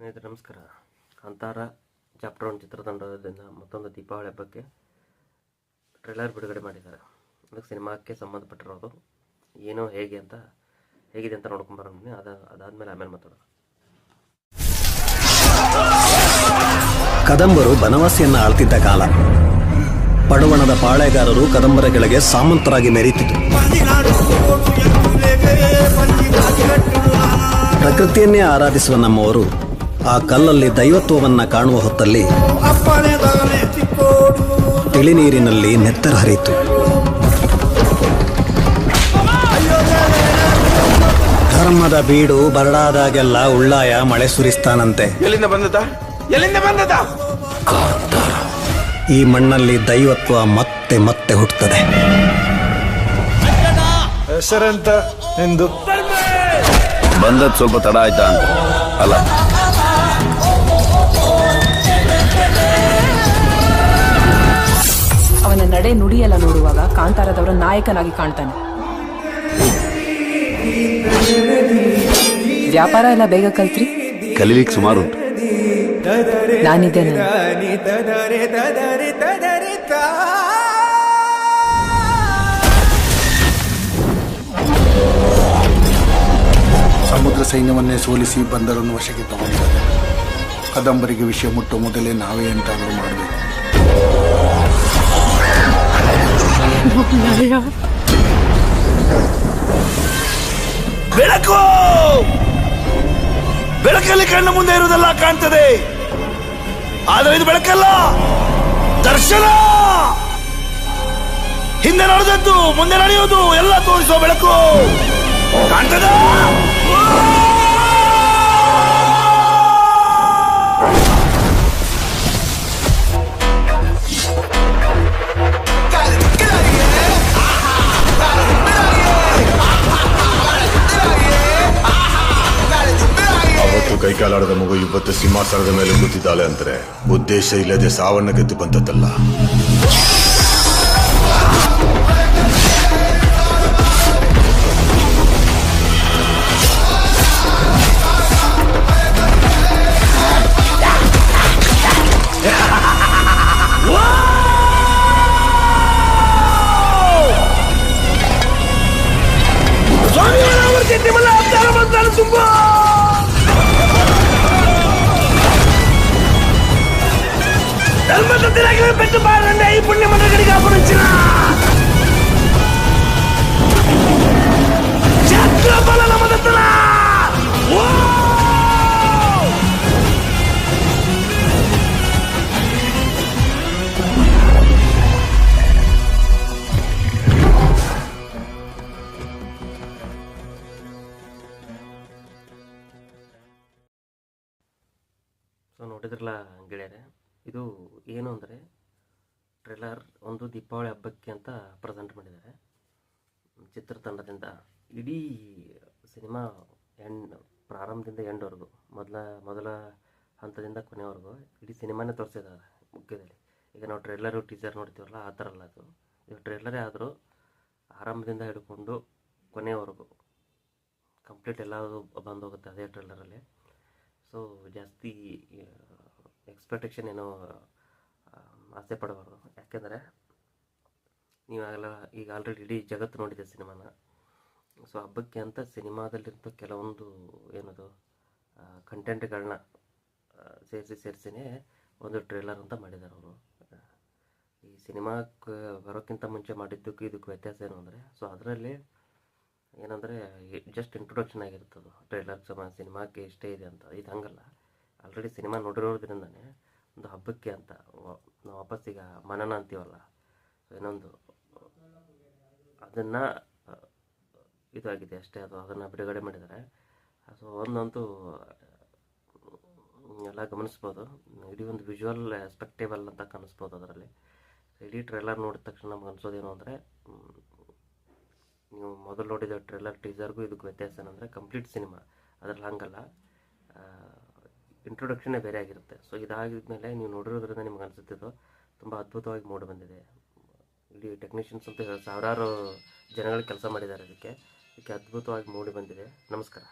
ಸ್ನೇಹಿತರೆ, ನಮಸ್ಕಾರ. Kantara chapter one ಚಿತ್ರತಂಡದಿಂದ ಮತ್ತೊಂದು ದೀಪಾವಳಿ ಹಬ್ಬಕ್ಕೆ ಟ್ರೈಲರ್ ಬಿಡುಗಡೆ ಮಾಡಿದ್ದಾರೆ. ಅದಕ್ಕೆ ಸಿನಿಮಾಕ್ಕೆ ಸಂಬಂಧಪಟ್ಟಿರೋದು ಏನೋ, ಹೇಗೆ ಅಂತ, ಹೇಗಿದೆ ಅಂತ ನೋಡ್ಕೊಂಬರೋಣ ಅದ, ಅದಾದಮೇಲೆ ಆಮೇಲೆ ಮಾತಾಡೋಣ. ಕದಂಬರು ಬನವಾಸಿಯನ್ನ ಆಳ್ತಿದ್ದ ಕಾಲ. ಪಡುವಣದ ಪಾಳೆಗಾರರು ಕದಂಬರ ಕೆಳಗೆ ಸಾಮಂತರಾಗಿ ಮೆರೀತಿದ್ರು. ಪ್ರಕೃತಿಯನ್ನೇ ಆರಾಧಿಸುವ ನಮ್ಮವರು ಆ ಕಲ್ಲಲ್ಲಿ ದೈವತ್ವವನ್ನ ಕಾಣುವ ಹೊತ್ತಲ್ಲಿ ತಿಳಿನೀರಿನಲ್ಲಿ ನೆತ್ತರ ಹರಿಯಿತು. ಧರ್ಮದ ಬೀಡು ಬರಡಾದಾಗೆಲ್ಲ ಉಳ್ಳಾಯ ಮಳೆ ಸುರಿಸ್ತಾನಂತೆ. ಎಲ್ಲಿಂದ ಬಂದದ? ಎಲ್ಲಿಂದ ಬಂದದ? ಈ ಮಣ್ಣಲ್ಲಿ ದೈವತ್ವ ಮತ್ತೆ ಮತ್ತೆ ಹುಟ್ಟುತ್ತದೆ. ಹೆಸರಂತ ಎಂದು ಬಂದದ್ ಸ್ವಲ್ಪ ತಡ ಆಯ್ತಾ ಅಂತ. ಅಲ್ಲ ನಡೆ ನುಡಿಯೆಲ್ಲ ನೋಡುವಾಗ ಕಾಂತಾರದವರ ನಾಯಕನಾಗಿ ಕಾಣ್ತಾನೆ. ವ್ಯಾಪಾರ ಎಲ್ಲ ಬೇಗ ಕಲ್ತ್ರಿ. ಕಲೀಲಿಕ್ಕೆ ಸುಮಾರು ನಾನಿದ್ದೇನೆ ಸಮುದ್ರ ಸೈನ್ಯವನ್ನೇ ಸೋಲಿಸಿ ಬಂದರನ್ನು ವಶಕ್ಕೆ ತಗೊಂಡಿದ್ದಾರೆ. ಕದಂಬರಿಗೆ ವಿಷಯ ಮುಟ್ಟುವ ಮೊದಲೇ ನಾವೇ ಎಂತಾದರೂ ಮಾಡಬೇಕು. ಬೆಳಕು! ಬೆಳಕಲ್ಲಿ ಕಣ್ಣು ಮುಂದೆ ಇರುವುದೆಲ್ಲ ಕಾಣ್ತದೆ. ಆದರೆ ಇದು ಬೆಳಕಲ್ಲ. ದರ್ಶನ! ಹಿಂದೆ ನಡೆದದ್ದು, ಮುಂದೆ ನಡೆಯೋದು ಎಲ್ಲ ತೋರಿಸುವ ಬೆಳಕು. ಕಾಣ್ತದ? ಕೈಕಾಲಾಡದ ಮಗು ಇವತ್ತು ಸಿಂಹಾಸನದ ಮೇಲೆ ಕೂತಿದ್ದಾಳೆ ಅಂದ್ರೆ ಉದ್ದೇಶ ಇಲ್ಲದೆ ಸಾವನ್ನ ಗೆದ್ದು ಬಂದದ್ದಲ್ಲ. ಧರ್ಮದತ್ತಿರಾಗಿ ಪೆಟ್ಟು ಬಾರಂಡೆ ಈ ಪುಣ್ಯ ಮನಗಳಿಗೆ ಅಪರಿಚಿನ ಚಕ್ರಬಲ ನಮದತ್ತನ ಸೊ ನೋಡಿದ್ರಲ್ಲ ಗೆಳೆಯರೆ ಇದು ಏನು ಅಂದರೆ ಟ್ರೇಲರ್ ಒಂದು ದೀಪಾವಳಿ ಹಬ್ಬಕ್ಕೆ ಅಂತ ಪ್ರೆಸೆಂಟ್ ಮಾಡಿದ್ದಾರೆ. ಚಿತ್ರತಂಡದಿಂದ ಇಡೀ ಸಿನಿಮಾ ಎಂಡ್ ಪ್ರಾರಂಭದಿಂದ ಎಂಡ್ವರೆಗೂ ಮೊದಲ ಮೊದಲ ಹಂತದಿಂದ ಕೊನೆವರೆಗೂ ಇಡೀ ಸಿನಿಮಾನೇ ತೋರಿಸಿದ್ದಾರೆ ಮುಖ್ಯದಲ್ಲಿ. ಈಗ ನಾವು ಟ್ರೇಲರು ಟೀಸರ್ ನೋಡ್ತೀವಲ್ಲ, ಆ ಥರ ಅಲ್ಲ ಅದು. ಈಗ ಟ್ರೇಲರೇ ಆದರೂ ಆರಂಭದಿಂದ ಹಿಡ್ಕೊಂಡು ಕೊನೆಯವರೆಗೂ ಕಂಪ್ಲೀಟ್ ಎಲ್ಲ ಬಂದೋಗುತ್ತೆ ಅದೇ ಟ್ರೇಲರಲ್ಲಿ ಸೊ ಜಾಸ್ತಿ ಎಕ್ಸ್ಪೆಕ್ಟೇಷನ್ ಏನೋ ಆಸೆ ಪಡಬಾರ್ದು. ಯಾಕೆಂದರೆ ನೀವಾಗಲ್ಲ ಈಗ ಆಲ್ರೆಡಿ ಇಡೀ ಜಗತ್ತು ನೋಡಿದೆ ಸಿನಿಮಾನ. ಸೊ ಹಬ್ಬಕ್ಕೆ ಅಂತ ಸಿನಿಮಾದಲ್ಲಿಂತ ಕೆಲವೊಂದು ಏನದು ಕಂಟೆಂಟ್ಗಳನ್ನ ಸೇರಿಸಿ ಸೇರಿಸಿನೇ ಒಂದು ಟ್ರೇಲರ್ ಅಂತ ಮಾಡಿದ್ದಾರೆ ಅವರು. ಈ ಸಿನಿಮಾಕ್ಕೆ ಬರೋಕ್ಕಿಂತ ಮುಂಚೆ ಮಾಡಿದ್ದಕ್ಕೂ ಇದಕ್ಕೂ ವ್ಯತ್ಯಾಸ ಏನು ಅಂದರೆ ಸೊ ಅದರಲ್ಲಿ ಏನಂದರೆ ಜಸ್ಟ್ ಇಂಟ್ರೊಡಕ್ಷನ್ ಆಗಿರ್ತದೆ ಟ್ರೇಲರ್ ಸಮ ಸಿನಿಮಾಕ್ಕೆ ಇಷ್ಟೇ ಇದೆ ಅಂತ. ಇದು ಹಂಗಲ್ಲ. ಆಲ್ರೆಡಿ ಸಿನಿಮಾ ನೋಡಿರೋದ್ರಿಂದನೇ ಒಂದು ಹಬ್ಬಕ್ಕೆ ಅಂತ ನಾವು ವಾಪಸ್ ಈಗ ಮನನ ಅಂತೀವಲ್ಲ ಇನ್ನೊಂದು ಅದನ್ನು ಇದಾಗಿದೆ ಅಷ್ಟೇ, ಅದು ಅದನ್ನು ಬಿಡುಗಡೆ ಮಾಡಿದ್ದಾರೆ. ಸೊ ಒಂದಂತೂ ಎಲ್ಲ ಗಮನಿಸ್ಬೋದು. ಇಡೀ ಒಂದು ವಿಜುವಲ್ ಎಸ್ಪೆಕ್ಟೇಬಲ್ ಅಂತ ಕಾಣಿಸ್ಬೋದು ಅದರಲ್ಲಿ. ಇಡೀ ಟ್ರೇಲರ್ ನೋಡಿದ ತಕ್ಷಣ ನಮ್ಗೆ ಅನಿಸೋದೇನು ಅಂದರೆ ನೀವು ಮೊದಲು ನೋಡಿದ ಟ್ರೇಲರ್ ಟೀಸರ್ಗೂ ಇದಕ್ಕೆ ವ್ಯತ್ಯಾಸ ಏನಂದರೆ ಕಂಪ್ಲೀಟ್ ಸಿನಿಮಾ ಅದರಲ್ಲಿ ಹಂಗಲ್ಲ. ಇಂಟ್ರೊಡಕ್ಷನ್ನೇ ಬೇರೆ ಆಗಿರುತ್ತೆ ಸೊ ಇದಾಗಿದ್ಮೇಲೆ ನೀವು ನೋಡಿರೋದ್ರಿಂದ ನಿಮ್ಗೆ ಅನಿಸುತ್ತಿದ್ದು ತುಂಬ ಅದ್ಭುತವಾಗಿ ಮೂಡಿ ಬಂದಿದೆ. ಇಡೀ ಟೆಕ್ನಿಷಿಯನ್ಸ್ ಅಂತ ಸಾವಿರಾರು ಜನಗಳು ಕೆಲಸ ಮಾಡಿದ್ದಾರೆ ಅದಕ್ಕೆ ಇದಕ್ಕೆ ಅದ್ಭುತವಾಗಿ ಮೂಡಿ ಬಂದಿದೆ. ನಮಸ್ಕಾರ.